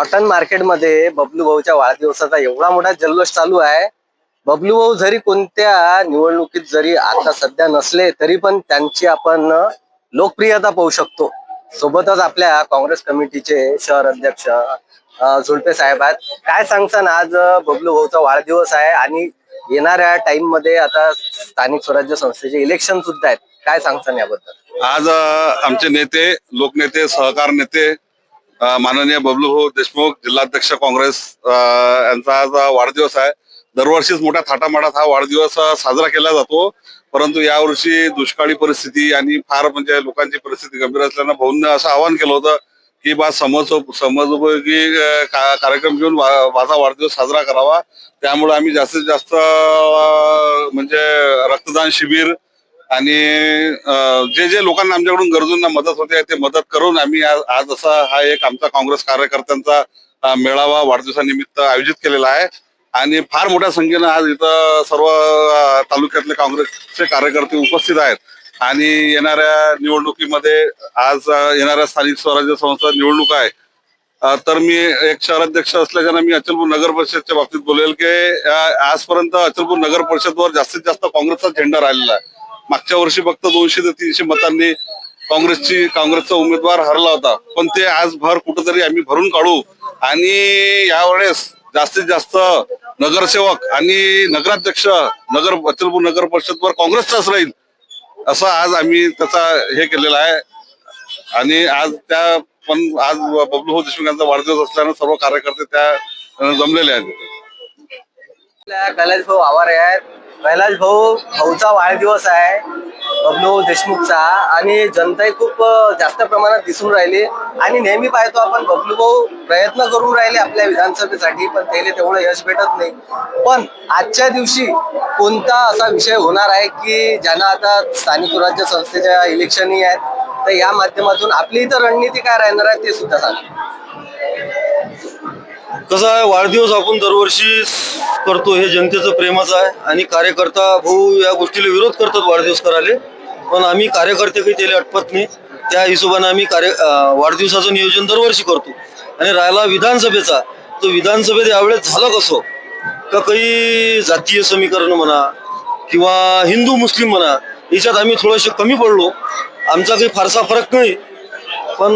Cotton मार्केटमध्ये बबलू भाऊच्या वाढदिवसाचा एवढा मोठा जल्लोष चालू आहे. बबलू भाऊ जरी कोणत्या निवडणुकीत जरी आता सध्या नसले तरी पण त्यांची आपण लोकप्रियता पाहू शकतो. सोबतच आपल्या काँग्रेस कमिटीचे शहर अध्यक्ष झुलपे साहेब आहेत. काय सांगसान आज बबलू भाऊचा वाढदिवस आहे आणि येणाऱ्या टाइममध्ये आता स्थानिक स्वराज्य संस्थेचे इलेक्शन सुद्धा आहेत. काय सांगसान याबद्दल? आज आमचे नेते लोकनेते सहकार नेते माननीय माननीय बबलूभाऊ देशमुख जिल्हाध्यक्ष काँग्रेस यांचा आज वाढदिवस आहे. दरवर्षीच मोठ्या थाटामाटात हा वाढदिवस साजरा केला जातो. परंतु यावर्षी दुष्काळी परिस्थिती आणि फार म्हणजे लोकांची परिस्थिती गंभीर असल्यानं भाऊंनी असं आवाहन केलं होतं की बा समज समजोपयोगी कार्यक्रम घेऊन माझा वाढदिवस साजरा करावा. त्यामुळे आम्ही जास्तीत जास्त म्हणजे रक्तदान शिबिर आणि जे जे लोकांना आमच्याकडून गरजूंना मदत होते ते मदत करून आम्ही आज असा हा एक आमचा काँग्रेस कार्यकर्त्यांचा मेळावा वाढदिवसानिमित्त आयोजित केलेला आहे. आणि फार मोठ्या संख्येनं आज इथं सर्व तालुक्यातले काँग्रेसचे कार्यकर्ते उपस्थित आहेत. आणि येणाऱ्या निवडणुकीमध्ये आज येणाऱ्या स्थानिक स्वराज्य संस्था निवडणूक आहे. तर मी एक शहराध्यक्ष असल्याच्यानं मी अचलपूर नगर परिषदच्या बाबतीत बोलेल की आजपर्यंत अचलपूर नगर परिषदवर जास्तीत जास्त काँग्रेसचा झेंडा राहिलेला आहे. मागच्या वर्षी फक्त दोनशे ते तीनशे मतांनी काँग्रेसची काँग्रेसचा उमेदवार हरला होता. पण ते आज भर कुठेतरी आम्ही भरून काढू. आणि यावेळेस जास्तीत जास्त नगरसेवक आणि नगराध्यक्ष नगर अचलपूर नगर परिषदवर काँग्रेसचाच राहील असं आज आम्ही त्याचा हे केलेला आहे. आणि आज त्या पण आज बबलू देशमुख यांचा वाढदिवस असल्यानं सर्व कार्यकर्ते त्या जमलेले आहेत. आपल्या कैलाश भाऊ आवारे आहेत कैलाश भाऊ भाऊचा वाढदिवस आहे. बबलू देशमुखचा. आणि जनताही खूप जास्त प्रमाणात दिसून राहिली. आणि नेहमी पाहतो आपण बबलू भाऊ प्रयत्न करून राहिले आपल्या विधानसभेसाठी पण त्याला तेवढं यश भेटत नाही. पण आजच्या दिवशी कोणता असा विषय होणार आहे की ज्यांना आता स्थानिक स्वराज्य संस्थेच्या इलेक्शनही आहेत तर या माध्यमातून आपली इथं रणनीती काय राहणार आहे ते सुद्धा सांगा. कसं आहे वाढदिवस आपण दरवर्षी करतो हे जनतेचं प्रेमाचं आहे आणि कार्यकर्ता भाऊ या गोष्टीला विरोध करतात वाढदिवस करायला. पण आम्ही कार्यकर्ते काही त्याला अटपत नाही. त्या हिशोबाने आम्ही कार्य वाढदिवसाचं नियोजन दरवर्षी करतो. आणि राहिला विधानसभेचा तो विधानसभेत यावेळेस झालं कसं? का काही जातीय समीकरण म्हणा किंवा हिंदू मुस्लिम म्हणा याच्यात आम्ही थोडंसं कमी पडलो. आमचा काही फारसा फरक नाही. पण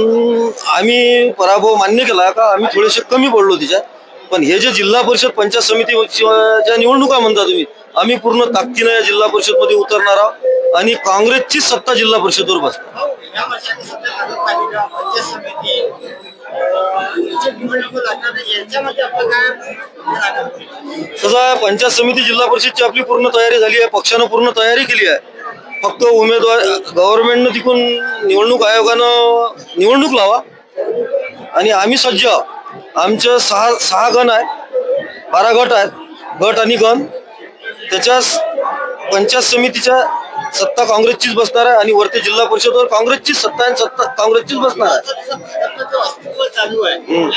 आम्ही पराभव मान्य केला का आम्ही थोडेसे कमी पडलो तिच्यात. पण हे जे जिल्हा परिषद पंचायत समितीच्या निवडणुका म्हणता तुम्ही आम्ही पूर्ण ताकदीनं या जिल्हा परिषदमध्ये उतरणार आहोत आणि काँग्रेसची सत्ता जिल्हा परिषदवर बसणार सध्या पंचायत समिती जिल्हा परिषदची आपली पूर्ण तयारी झाली आहे पक्षानं पूर्ण तयारी केली आहे. फक्त उमेदवार गव्हर्नमेंटनं तिकून निवडणूक आयोगानं निवडणूक लावा. आणि आम्ही सज्ज. आमचं सहा सहा गण आहे बारा गट आहेत. गट आणि गण. त्याच्या पंचायत समितीच्या सत्ता काँग्रेसचीच बसणार आहे आणि वरती जिल्हा परिषदवर काँग्रेसचीच सत्ता आणि सत्ता काँग्रेसचीच बसणार आहे. चालू हम्म.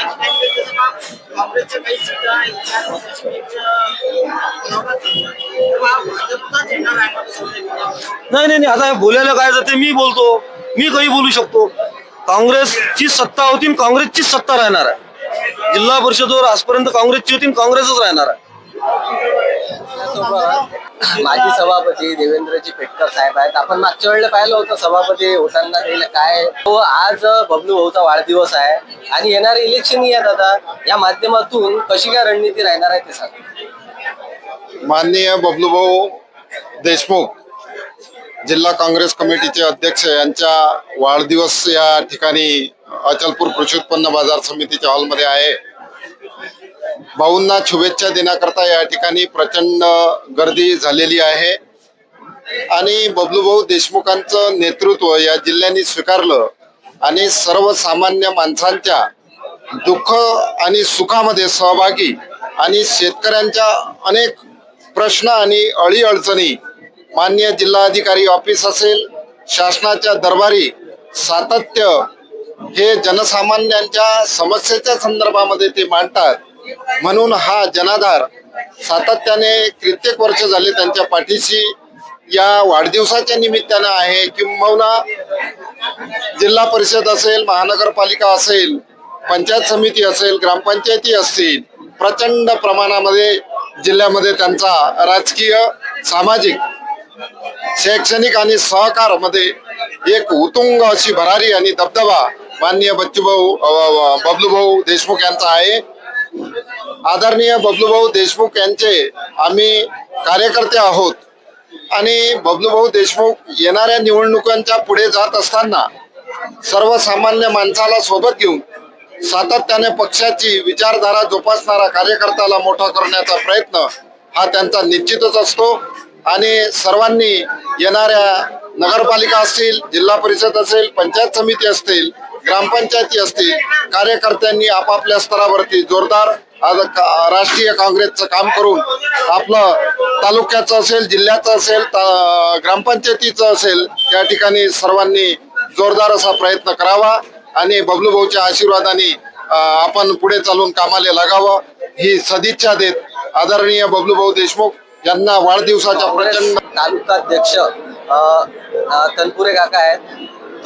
काँग्रेसच्या काही सीटा आहेत, त्या नाही. नाही नाही नाही, आता हे बोलायला काय जाते? मी बोलतो. मी काही बोलू शकतो. काँग्रेसची सत्ता होती आणि काँग्रेसचीच सत्ता राहणार आहे. जिल्हा परिषदवर आजपर्यंत काँग्रेसची होती आणि काँग्रेसच राहणार आहे. माजी सभापती देवेंद्रजी पेटकर साहेब आहेत. आपण मागच्या वेळेला पाहिलं होतं सभापती होताना त्याला काय तो आज बबलू भाऊचा वाढदिवस आहे. आणि येणारे इलेक्शन आहेत दादा या माध्यमातून कशी काय रणनीती राहणार आहे ते सांग. माननीय बबलू भाऊ देशमुख जिल्हा काँग्रेस कमिटीचे अध्यक्ष यांच्या वाढदिवस या ठिकाणी अचलपूर कृषी उत्पन्न बाजार समितीच्या हॉलमध्ये आहे. भाऊंना शुभेच्छा देण्याकरता या ठिकाणी प्रचंड गर्दी झालेली आहे. आणि बबलूभाऊ देशमुखांचं नेतृत्व या जिल्ह्याने स्वीकारलं आणि सर्वसामान्य माणसांच्या दुःख आणि सुखामध्ये सहभागी आणि शेतकऱ्यांच्या अनेक प्रश्न आणि अडीअडचणी मान्य जिल्हाधिकारी ऑफिस असेल शासनाच्या दरबारी सातत्य हे जनसामान्यांच्या समस्येच्या संदर्भामध्ये ते मांडतात. म्हणून हा जनाधार सातत्याने कित्येक वर्ष झाले त्यांच्या पाठीशी या वाढदिवसाच्या निमित्तानं आहे. किंबहुना जिल्हा परिषद असेल महानगरपालिका असेल पंचायत समिती असेल ग्रामपंचायती असतील प्रचंड प्रमाणामध्ये जिल्ह्यामध्ये त्यांचा राजकीय सामाजिक शैक्षणिक आणि सहकारमध्ये एक उतुंग अशी भरारी आणि दबदबा माननीय बच्चूभाऊ बबलूभाऊ देशमुख यांचा आहे. आदरणीय बबलूभाऊ देशमुख यांचे आम्ही कार्यकर्ते आहोत. आणि बबलूभाऊ देशमुख येणाऱ्या निवडणुकांच्या पुढे जात असताना सर्वसामान्य माणसाला सोबत घेऊन सातत्याने पक्षाची विचारधारा जोपासणारा कार्यकर्त्याला मोठा करण्याचा प्रयत्न हा त्यांचा निश्चितच असतो. आणि सर्वांनी येणाऱ्या नगरपालिका असतील जिल्हा परिषद असेल पंचायत समिती असतील ग्रामपंचायती असतील कार्यकर्त्यांनी आपापल्या स्तरावरती जोरदार आज राष्ट्रीय काँग्रेसचं काम करून आपलं तालुक्याचं असेल जिल्ह्याचं असेल ग्रामपंचायतीचं असेल त्या ठिकाणी सर्वांनी जोरदार असा प्रयत्न करावा आणि बबलू भाऊच्या आशीर्वादाने आपण पुढे चालून कामाला लागावं ही सदिच्छा देत आदरणीय बबलू भाऊ देशमुख यांना वाढदिवसाच्या प्रचंड तालुका अध्यक्ष अ, अ, तनपुरे काका आहेत.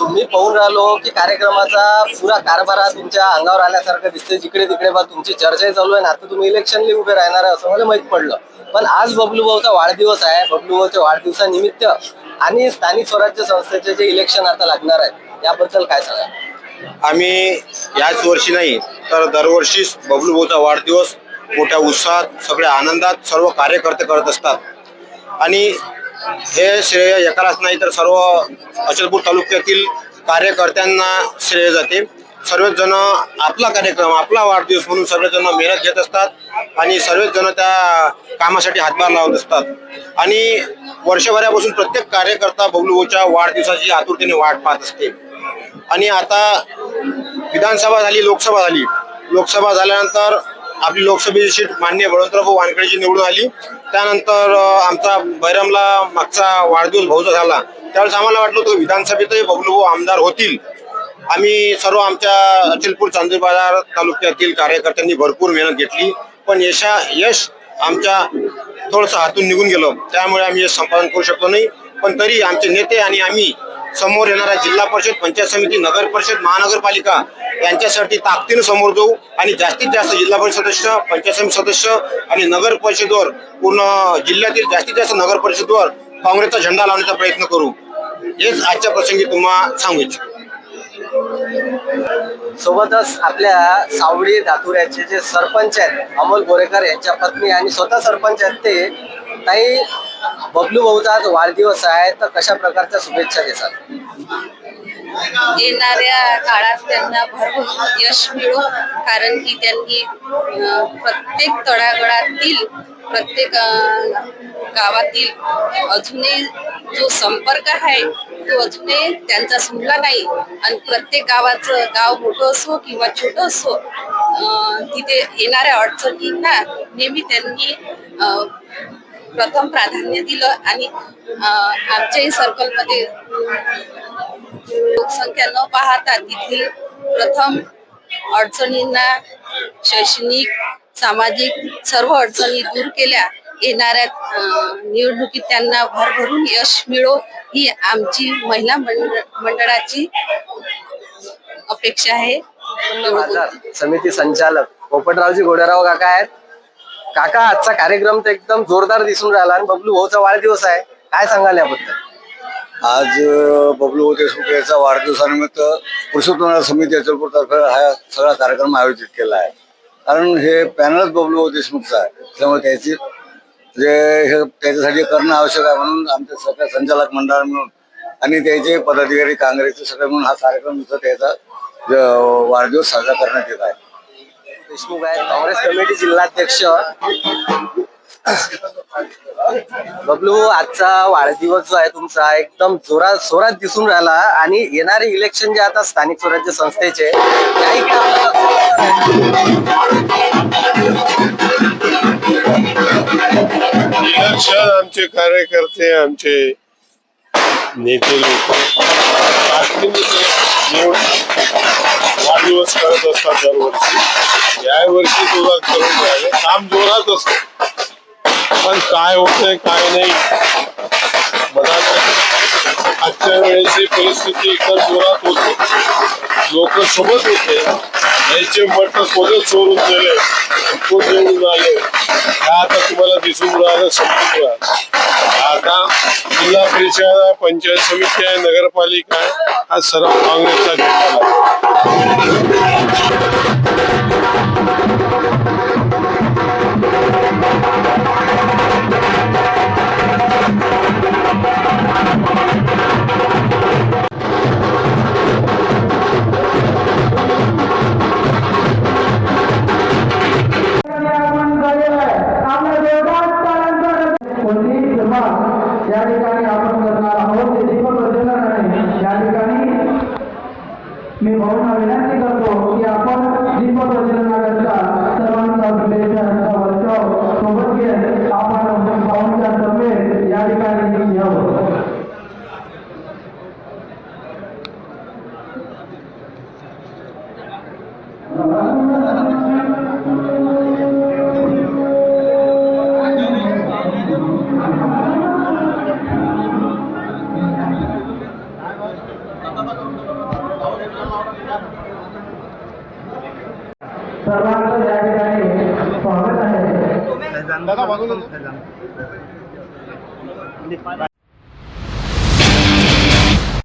तुम्ही पाहून राहिलो की कार्यक्रमाचा पुरा कारभार हा तुमच्या अंगावर आल्यासारखं दिसते जिकडे तिकडे बा तुमची चर्चाही चालू आहे ना. आता तुम्ही इलेक्शनली उभे राहणार आहे असं मला माहीत पडलं. पण आज बबलू भाऊचा वाढदिवस आहे. बबलू भाऊच्या वाढदिवसानिमित्त आणि स्थानिक स्वराज्य संस्थेचे जे इलेक्शन आता लागणार आहे याबद्दल काय सांगा आम्ही याच वर्षी नाही तर दरवर्षीच बबलू भाऊचा वाढदिवस मोठ्या उत्साहात सगळ्या आनंदात सर्व कार्यकर्ते करत असतात. आणि हे श्रेय एकालाच नाही तर सर्व अचलपूर तालुक्यातील कार्यकर्त्यांना श्रेय जाते. सर्वच जण आपला कार्यक्रम आपला वाढदिवस म्हणून सर्वजण मेहनत घेत असतात आणि सर्वच जण त्या कामासाठी हातभार लावत असतात. आणि वर्षभरापासून प्रत्येक कार्यकर्ता बबलू वाढदिवसाची आतुरतेने वाट पाहत असते. आणि आता विधानसभा झाली लोकसभा झाली. लोकसभा झाल्यानंतर आपली लोकसभेची सीट मान्य बळवंतराव वानखेडेची निवडून आली. त्यानंतर आमचा बैरमला मागचा वाढदिवस भाऊचा झाला. त्यावेळेस आम्हाला वाटलं होतं विधानसभेतही बबलू भाऊ आमदार होतील. आम्ही सर्व आमच्या अचलपूर चांदूर बाजार तालुक्यातील कार्यकर्त्यांनी भरपूर मेहनत घेतली. पण यशा यश आमच्या थोडंसं हातून निघून गेलं. त्यामुळे आम्ही यश संपादन करू शकलो नाही. पण तरी आमचे नेते आणि आम्ही समोर येणारा जिल्हा परिषद पंचायत समिती नगर परिषद महानगरपालिका यांच्यासाठी ताकदीनं समोर जाऊ आणि जास्तीत जास्त जिल्हा परिषद सदस्य पंचायत समिती सदस्य आणि नगर परिषदवर पूर्ण जिल्ह्यातील जास्तीत जास्त नगर परिषदवर काँग्रेसचा झेंडा लावण्याचा प्रयत्न करू. हेच आजच्या प्रसंगी तुम्हाला सांगू इच्छितो. सोबतच आपल्या सावळी धातुऱ्याचे जे सरपंच आहेत अमोल बोरेकर यांच्या पत्नी आणि स्वतः सरपंच आहेत ते ताई बबलू भाऊचा आज वाढदिवस आहे तर कशा प्रकारच्या शुभेच्छा देतात? येणाऱ्या काळात त्यांना भरपूर यश मिळो कारण की त्यांनी प्रत्येक तळागळातील प्रत्येक गावातील अजूनही जो संपर्क आहे तो अजूनही त्यांचा सुटला नाही. आणि प्रत्येक गावाचं गाव मोठं असो किंवा छोटं असो तिथे येणाऱ्या अडचणींना नेहमी त्यांनी प्रथम प्राधान्य दिलं आणि आमच्याही सर्कलमध्ये लोकसंख्या न पाहता तिथली प्रथम अडचणींना शैक्षणिक सामाजिक सर्व अडचणी दूर केल्या. येणाऱ्या निवडणुकीत त्यांना भरभरून यश मिळो ही आमची महिला मंडळाची अपेक्षा आहे. समिती संचालक पोपटरावजी गोडेराव काका आहेत. काका आजचा कार्यक्रम तर एकदम जोरदार दिसून राहिला आणि बबलू भाऊचा वाढदिवस आहे. काय सांगाल याबद्दल? आज बबलू बबलू देशमुख याचा वाढदिवसानिमित्त पुरुषोत्तम समिती अचलपूर तर्फे हा सगळा कार्यक्रम आयोजित केला आहे. कारण हे पॅनलच बबलू देशमुखचा आहे. त्यामुळे त्याची जे हे त्याच्यासाठी करणं आवश्यक आहे म्हणून आमच्या सगळ्या संचालक मंडळ मिळून आणि त्याचे पदाधिकारी काँग्रेसचे सगळे मिळून हा कार्यक्रम इथं त्याचा वाढदिवस साजरा करण्यात येत आहे. देशमुख आहेत. काँग्रेस कमिटी जिल्हाध्यक्ष. बबलू आजचा वाढदिवस जो आहे तुमचा एकदम जोरात जोरात दिसून राहिला आणि येणारे इलेक्शन जे आता स्थानिक स्वराज्य संस्थेचे आमचे कार्यकर्ते आमचे नेते लोक ताकदीने वाढदिवस करत असतात दरवर्षी या वर्षी सुद्धा करून राहिले. काम जोरात असत. पण काय होतंय काय नाही मनात आजच्या वेळेची परिस्थिती एकदम जोरात होते. लोक सोबत होते. याचे मठ कोण चोरून गेले? कोण निवडून आले? आता तुम्हाला दिसून राहिलं समजून राहिलं? आता जिल्हा परिषद पंचायत समिती आहे नगरपालिका आहे हा सर्व काँग्रेसचा घेतला मी भाऊंना विनंती करतो की आपण दीपक प्रज्वलनाकरता सर्वांचा विवेचनाचा वर्षाव सोबत घेत आपण भाऊंच्या समवेत या ठिकाणी घ्यावं